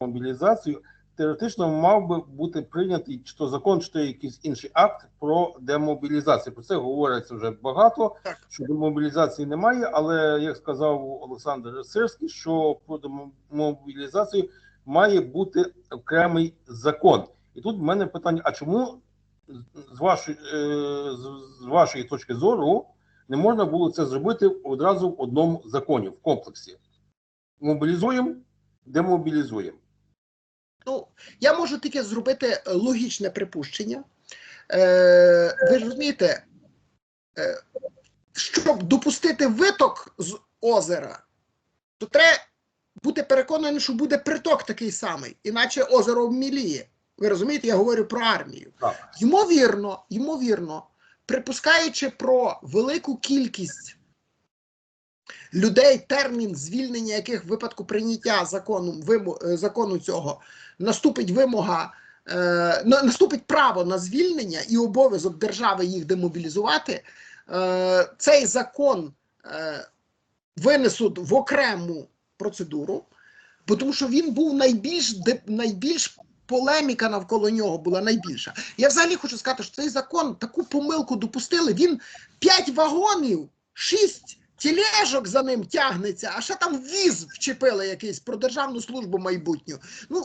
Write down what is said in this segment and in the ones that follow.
мобілізацію, теоретично мав би бути прийнятий чи то закон, чи то якийсь інший акт про демобілізацію. Про це говориться вже багато. Що демобілізації немає, але як сказав Олександр Сирський, що про демобілізацію має бути окремий закон. І тут в мене питання: а чому з- вашої, е, з вашої точки зору не можна було це зробити одразу в одному законі, в комплексі? Мобілізуємо, демобілізуємо. Ну, я можу тільки зробити е, логічне припущення. Е, ви розумієте, е, щоб допустити виток з озера, то треба бути переконаним, що буде приток такий самий, іначе озеро обміліє. Ви розумієте, я говорю про армію. Так. Ймовірно, ймовірно, припускаючи про велику кількість людей, термін звільнення яких в випадку прийняття закону, вимо, е, закону цього наступить вимога, е, наступить право на звільнення і обов'язок держави їх демобілізувати, е, цей закон е, винесуть в окрему процедуру, тому що він був найбільш найбільш полеміка навколо нього була найбільша. Я взагалі хочу сказати, що цей закон таку помилку допустили. Він 5 вагонів, 6 тілежок за ним тягнеться, а ще там віз вчепили якийсь про державну службу майбутню. Ну,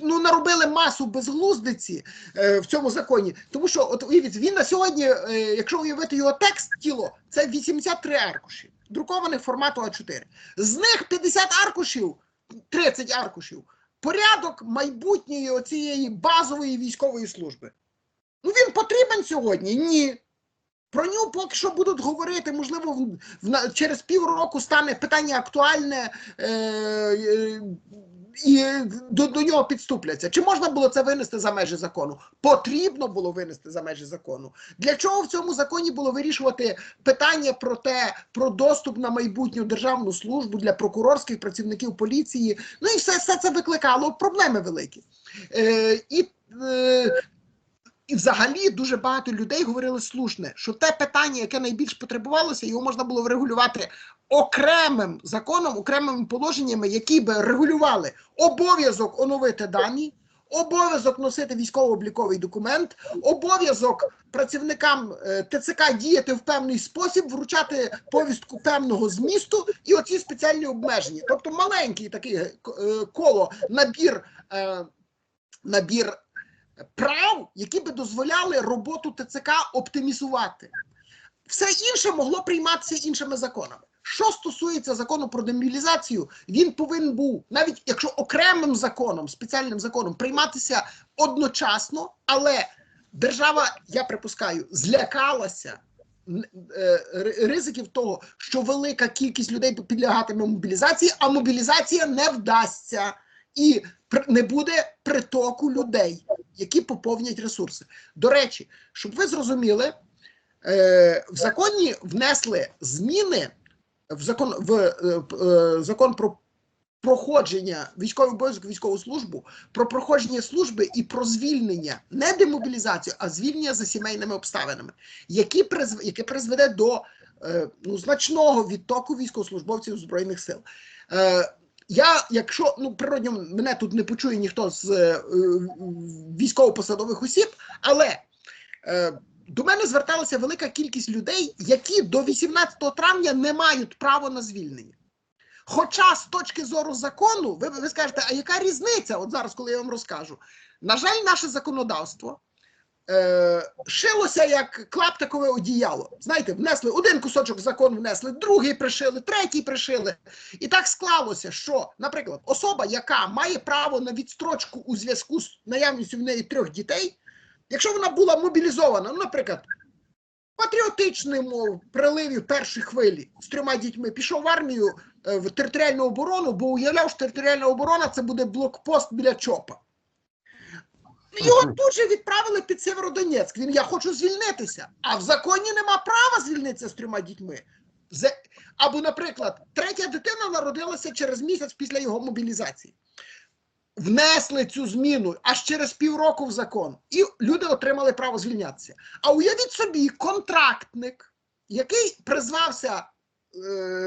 ну наробили масу безглуздиці е, в цьому законі. Тому що, от уявіть, він на сьогодні, е, якщо уявити його текст, тіло, це 83 аркуші, друкованих формату А4. З них 50 аркушів, 30 аркушів порядок майбутньої оцієї базової військової служби. Ну він потрібен сьогодні? Ні. Про нього поки що будуть говорити, можливо, в, в, через півроку стане питання актуальне е, е, і до, до нього підступляться. Чи можна було це винести за межі закону? Потрібно було винести за межі закону. Для чого в цьому законі було вирішувати питання про те, про доступ на майбутню державну службу для прокурорських працівників поліції? Ну і все, все це викликало проблеми великі. Е, і, е, і взагалі дуже багато людей говорили слушне, що те питання, яке найбільш потребувалося, його можна було врегулювати окремим законом, окремими положеннями, які би регулювали обов'язок оновити дані. Обов'язок носити військово-обліковий документ, обов'язок працівникам е, ТЦК діяти в певний спосіб, вручати повістку певного змісту і оці спеціальні обмеження. Тобто маленький такий е, е, коло набір, набір прав, які би дозволяли роботу ТЦК оптимізувати. Все інше могло прийматися іншими законами. Що стосується закону про демобілізацію, він повинен був, навіть якщо окремим законом, спеціальним законом, прийматися одночасно, але держава, я припускаю, злякалася е, ри- ризиків того, що велика кількість людей підлягатиме мобілізації, а мобілізація не вдасться і не буде притоку людей, які поповнять ресурси. До речі, щоб ви зрозуміли, е, в законі внесли зміни в закон в е, е, закон про проходження військових обов'язок, військову службу, про проходження служби і про звільнення, не демобілізацію, а звільнення за сімейними обставинами, які призв, яке призведе до е, ну, значного відтоку військовослужбовців збройних сил. Я, якщо ну природньо мене тут не почує ніхто з е, військово-посадових осіб, але е, до мене зверталася велика кількість людей, які до 18 травня не мають права на звільнення. Хоча з точки зору закону, ви, ви скажете, а яка різниця? От зараз, коли я вам розкажу, на жаль, наше законодавство е, шилося як клаптикове одіяло. Знаєте, внесли один кусочок закону, внесли, другий пришили, третій пришили. І так склалося, що, наприклад, особа, яка має право на відстрочку у зв'язку з наявністю в неї трьох дітей, якщо вона була мобілізована, ну, наприклад, патріотичному приливі першої хвилі з трьома дітьми пішов в армію е, в територіальну оборону, бо уявляв, що територіальна оборона це буде блокпост біля ЧОПа. Його тут же відправили під Северодонецьк. Він я хочу звільнитися. А в законі нема права звільнитися з трьома дітьми. Або, наприклад, третя дитина народилася через місяць після його мобілізації. Внесли цю зміну аж через півроку в закон, і люди отримали право звільнятися. А уявіть собі, контрактник, який призвався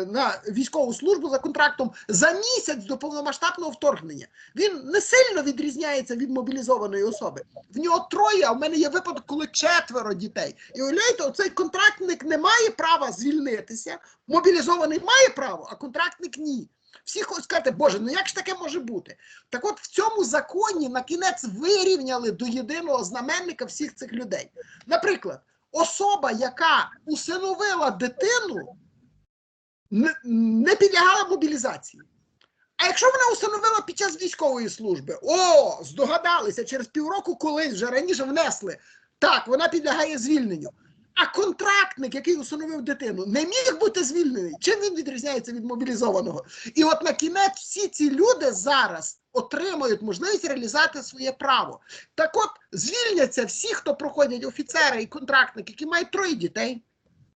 на військову службу за контрактом за місяць до повномасштабного вторгнення. Він не сильно відрізняється від мобілізованої особи. В нього троє, а в мене є випадок, коли четверо дітей. І уявляєте, оцей контрактник не має права звільнитися, мобілізований має право, а контрактник ні. Всі хочуть сказати, Боже, ну як ж таке може бути? Так от в цьому законі на кінець вирівняли до єдиного знаменника всіх цих людей. Наприклад, особа, яка усиновила дитину, не, підлягала мобілізації. А якщо вона установила під час військової служби, о, здогадалися, через півроку колись вже раніше внесли. Так, вона підлягає звільненню. А контрактник, який усиновив дитину, не міг бути звільнений. Чим він відрізняється від мобілізованого? І от на кінець всі ці люди зараз отримують можливість реалізувати своє право. Так от звільняться всі, хто проходять офіцери і контрактники, які мають троє дітей,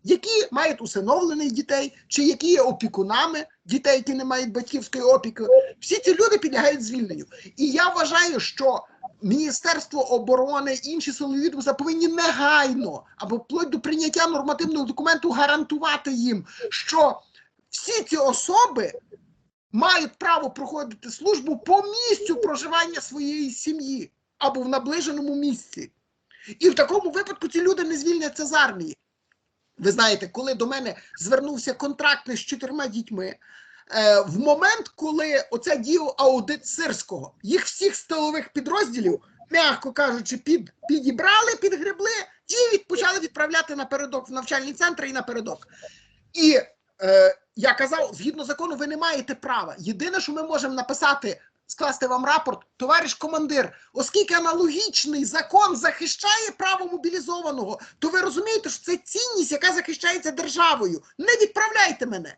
які мають усиновлених дітей, чи які є опікунами дітей, які не мають батьківської опіки. Всі ці люди підлягають звільненню. І я вважаю, що Міністерство оборони, інші силові відомства повинні негайно або вплоть до прийняття нормативного документу гарантувати їм, що всі ці особи мають право проходити службу по місцю проживання своєї сім'ї або в наближеному місці. І в такому випадку ці люди не звільняться з армії. Ви знаєте, коли до мене звернувся контрактник з чотирма дітьми, е, в момент, коли оце діяв аудит сирського, їх всіх з тилових підрозділів, м'яко кажучи, під, підібрали, підгребли і від, почали відправляти напередок в навчальні центри і напередок. І е, я казав, згідно закону, ви не маєте права. Єдине, що ми можемо написати, скласти вам рапорт, товариш командир, оскільки аналогічний закон захищає право мобілізованого, то ви розумієте, що це цінність, яка захищається державою. Не відправляйте мене.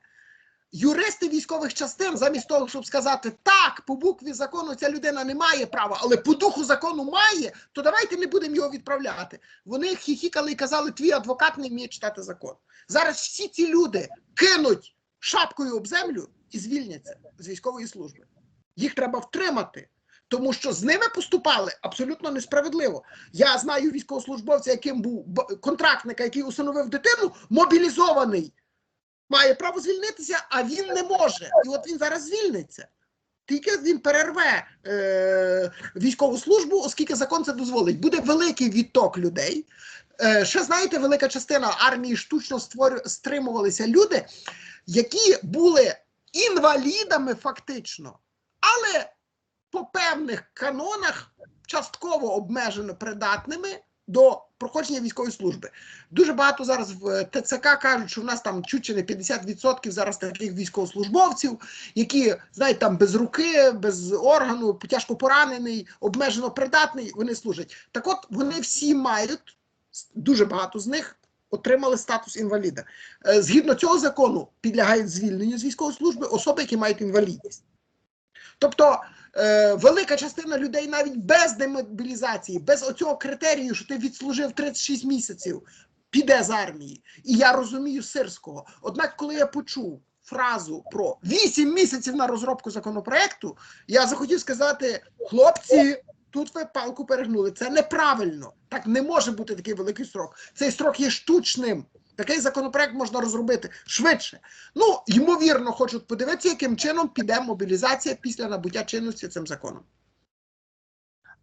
Юристи військових частин, замість того, щоб сказати так, по букві закону ця людина не має права, але по духу закону має, то давайте не будемо його відправляти. Вони хіхікали і казали, твій адвокат не вміє читати закон. Зараз всі ці люди кинуть шапкою об землю і звільняться з військової служби. Їх треба втримати, тому що з ними поступали абсолютно несправедливо. Я знаю військовослужбовця, яким був контрактника, який усиновив дитину, мобілізований. Має право звільнитися, а він не може. І от він зараз звільниться. Тільки він перерве е, військову службу, оскільки закон це дозволить. Буде великий відток людей. Е, ще знаєте, велика частина армії штучно створю, стримувалися люди, які були інвалідами фактично, але по певних канонах частково обмежено придатними до проходження військової служби. Дуже багато зараз в ТЦК кажуть, що в нас там чуть чи не 50% зараз таких військовослужбовців, які знаєте, там без руки, без органу, тяжко поранений, обмежено придатний, вони служать. Так от вони всі мають дуже багато з них. Отримали статус інваліда. Е, Згідно цього закону підлягають звільненню з військової служби особи, які мають інвалідність. Тобто е, велика частина людей навіть без демобілізації, без оцього критерію, що ти відслужив 36 місяців, піде з армії. І я розумію сирського. Однак, коли я почув фразу про 8 місяців на розробку законопроекту, я захотів сказати: хлопці, тут ви палку перегнули. Це неправильно. Так не може бути такий великий строк. Цей строк є штучним. Такий законопроект можна розробити швидше. Ну, ймовірно, хочуть подивитися, яким чином піде мобілізація після набуття чинності цим законом.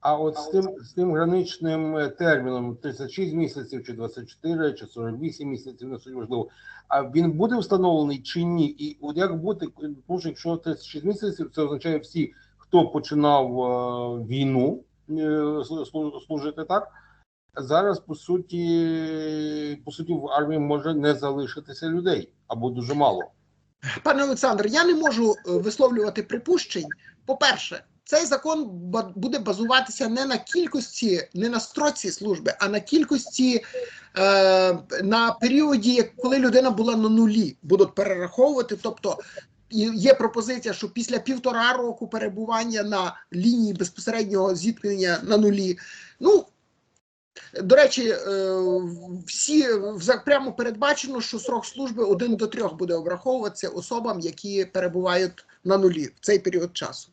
А от з тим, з тим граничним е, терміном 36 місяців, чи 24, чи 48 місяців, не суть важливо. А він буде встановлений чи ні? І от як бути, тому що якщо 36 місяців, це означає всі, хто починав е, війну е, служити так. Зараз по суті, по суті, в армії може не залишитися людей або дуже мало. Пане Олександр, я не можу е, висловлювати припущень. По-перше, цей закон буде базуватися не на кількості, не на строці служби, а на кількості е, на періоді, коли людина була на нулі, будуть перераховувати. Тобто є пропозиція, що після півтора року перебування на лінії безпосереднього зіткнення на нулі. Ну до речі, е, всі прямо передбачено, що срок служби один до трьох буде обраховуватися особам, які перебувають на нулі в цей період часу.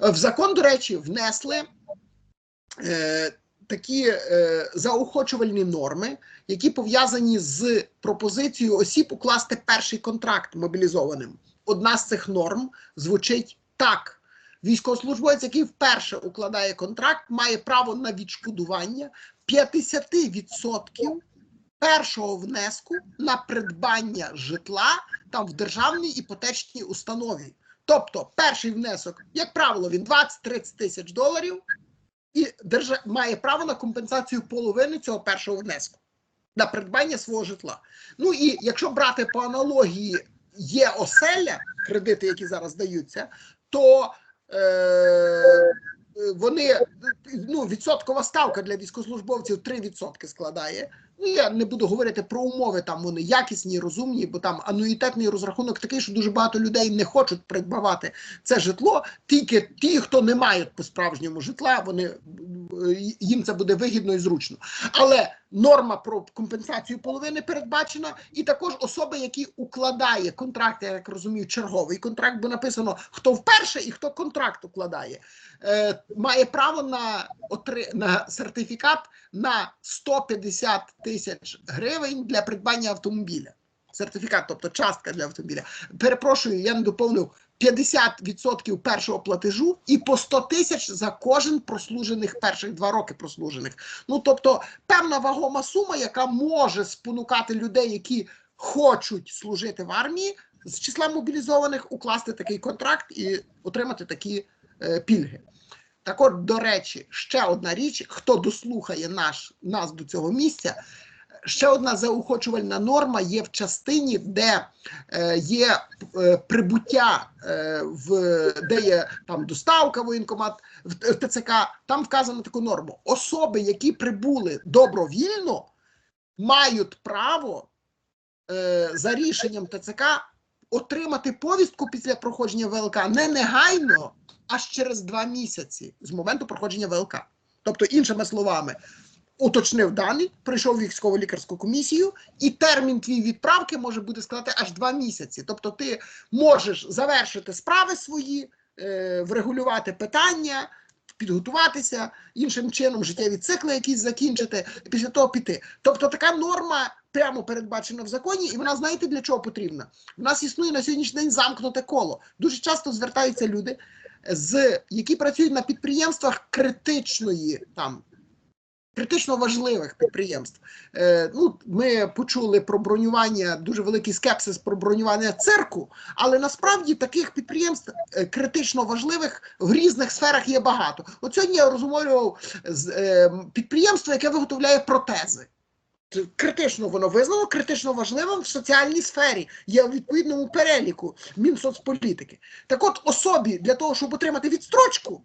В закон, до речі, внесли е, такі е, заохочувальні норми, які пов'язані з пропозицією осіб укласти перший контракт мобілізованим. Одна з цих норм звучить так: військовослужбовець, який вперше укладає контракт, має право на відшкодування 50% першого внеску на придбання житла там в державній іпотечній установі. Тобто, перший внесок, як правило, він 20-30 тисяч доларів, і держа... має право на компенсацію половини цього першого внеску на придбання свого житла. Ну і якщо брати по аналогії є оселя, кредити, які зараз даються, то е, вони ну, відсоткова ставка для військовослужбовців 3% складає. Ну, я не буду говорити про умови, там вони якісні, розумні, бо там ануїтетний розрахунок такий, що дуже багато людей не хочуть придбавати це житло. Тільки ті, хто не мають по-справжньому житла, вони їм це буде вигідно і зручно. Але норма про компенсацію половини передбачена, і також особи, які укладає контракт, я як розумію, черговий контракт, бо написано хто вперше і хто контракт укладає, е, має право на на сертифікат на 150 тисяч гривень для придбання автомобіля. Сертифікат, тобто частка для автомобіля. Перепрошую, я не доповнив 50% першого платежу і по 100 тисяч за кожен прослужених перших два роки прослужених. Ну тобто певна вагома сума, яка може спонукати людей, які хочуть служити в армії, з числа мобілізованих укласти такий контракт і отримати такі е, пільги. Так от, до речі, ще одна річ, хто дослухає наш, нас до цього місця, ще одна заохочувальна норма є в частині, де е, є е, прибуття, е, в, де є там доставка воєнкомат в, ТЦК, там вказано таку норму. Особи, які прибули добровільно, мають право е, за рішенням ТЦК отримати повістку після проходження ВЛК не негайно, аж через два місяці з моменту проходження ВЛК. Тобто, іншими словами, уточнив дані, прийшов військово-лікарську комісію, і термін твій відправки може бути складати аж два місяці. Тобто, ти можеш завершити справи свої, е, врегулювати питання. Підготуватися іншим чином, життєві цикли якісь закінчити, і після того піти. Тобто така норма прямо передбачена в законі, і вона знаєте для чого потрібна? У нас існує на сьогоднішній день замкнуте коло. Дуже часто звертаються люди, з які працюють на підприємствах критичної там. Критично важливих підприємств. Е, ну, ми почули про бронювання, дуже великий скепсис про бронювання цирку, але насправді таких підприємств е, критично важливих в різних сферах є багато. От сьогодні я розмовляв з е, підприємством, яке виготовляє протези. Критично воно визнано, критично важливим в соціальній сфері, є в відповідному переліку Мінсоцполітики. Так от особі для того, щоб отримати відстрочку,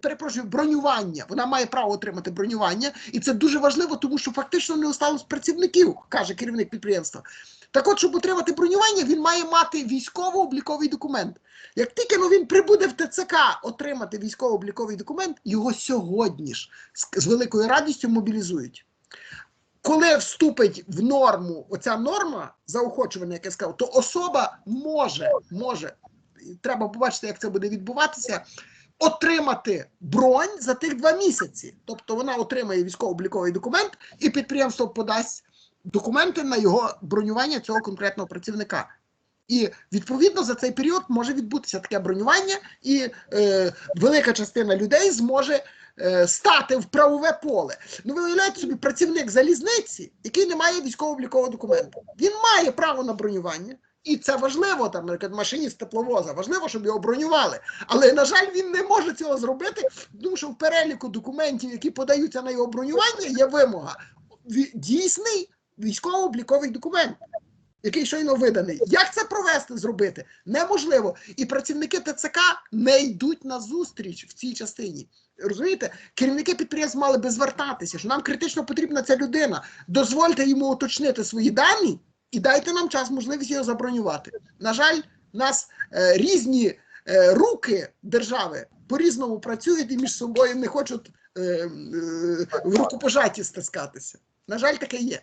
перепрошую, бронювання, вона має право отримати бронювання, і це дуже важливо, тому що фактично не осталось працівників, каже керівник підприємства. Так от, щоб отримати бронювання, він має мати військово-обліковий документ. Як тільки ну, він прибуде в ТЦК отримати військово-обліковий документ, його сьогодні ж з великою радістю мобілізують коли вступить в норму оця норма заохочування, як я сказав, то особа може, може, треба побачити, як це буде відбуватися, отримати бронь за тих два місяці. Тобто вона отримає військово-обліковий документ, і підприємство подасть документи на його бронювання цього конкретного працівника. І відповідно за цей період може відбутися таке бронювання, і е, велика частина людей зможе стати в правове поле. Ну, ви уявляєте собі працівник залізниці, який не має військово-облікового документу. Він має право на бронювання. І це важливо, там, наприклад, машиніст тепловоза, важливо, щоб його бронювали. Але, на жаль, він не може цього зробити, тому що в переліку документів, які подаються на його бронювання, є вимога. Дійсний військово-обліковий документ, який щойно виданий. Як це провести, зробити? Неможливо. І працівники ТЦК не йдуть на зустріч в цій частині. Розумієте, керівники підприємств мали би звертатися, що нам критично потрібна ця людина. Дозвольте йому уточнити свої дані і дайте нам час, можливість його забронювати. На жаль, нас е, різні е, руки держави по-різному працюють і між собою не хочуть е, е, в рукопожатті стискатися. На жаль, таке є.